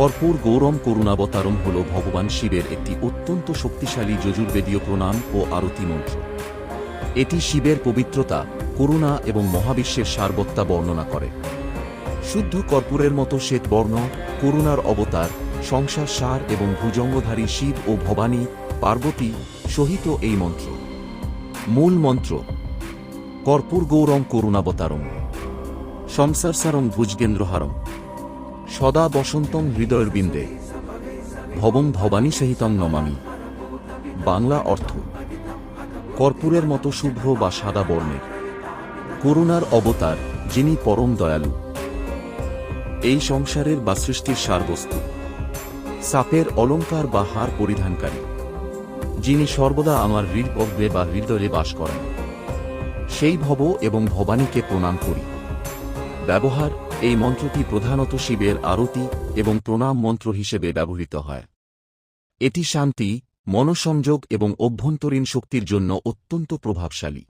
কর্পূর গৌরম করুণাবতারম হল ভগবান শিবের একটি অত্যন্ত শক্তিশালী যজুর্বেদীয় প্রণাম ও আরতি মন্ত্র। এটি শিবের পবিত্রতা, করুণা এবং মহাবিশ্বের সারবত্তা বর্ণনা করে। শুদ্ধ কর্পূরের মতো শ্বেতবর্ণ করুণার অবতার, সংসার সার এবং ভুজঙ্গধারী শিব ও ভবানী, পার্বতী সহিত এই মন্ত্র। মূল মন্ত্র, কর্পূর গৌরম করুণাবতারম। সংসারসারং ভুজগেন্দ্রহারম। সদা বসন্তং হৃদয়ের বিন্দে। ভবং ভবানী সহিতং নমামি। বাংলা অর্থ, কর্পূরের মতো শুভ্র বা সাদা বর্ণের করুণার অবতার যিনি পরম দয়ালু। এই সংসারের বা সৃষ্টির সারবস্তু। সাপের অলঙ্কার বা হার পরিধানকারী। যিনি সর্বদা আমার হৃদপগ্রে বা হৃদয়ে বাস করেন। সেই ভব এবং ভবানীকে প্রণাম করি। ব্যবহার এই মন্ত্রটি প্রধানত শিবের আরতি এবং প্রণাম মন্ত্র হিসেবে ব্যবহৃত হয়। এটি শান্তি, মনসংযোগ এবং অভ্যন্তরীণ শক্তির জন্য অত্যন্ত প্রভাবশালী।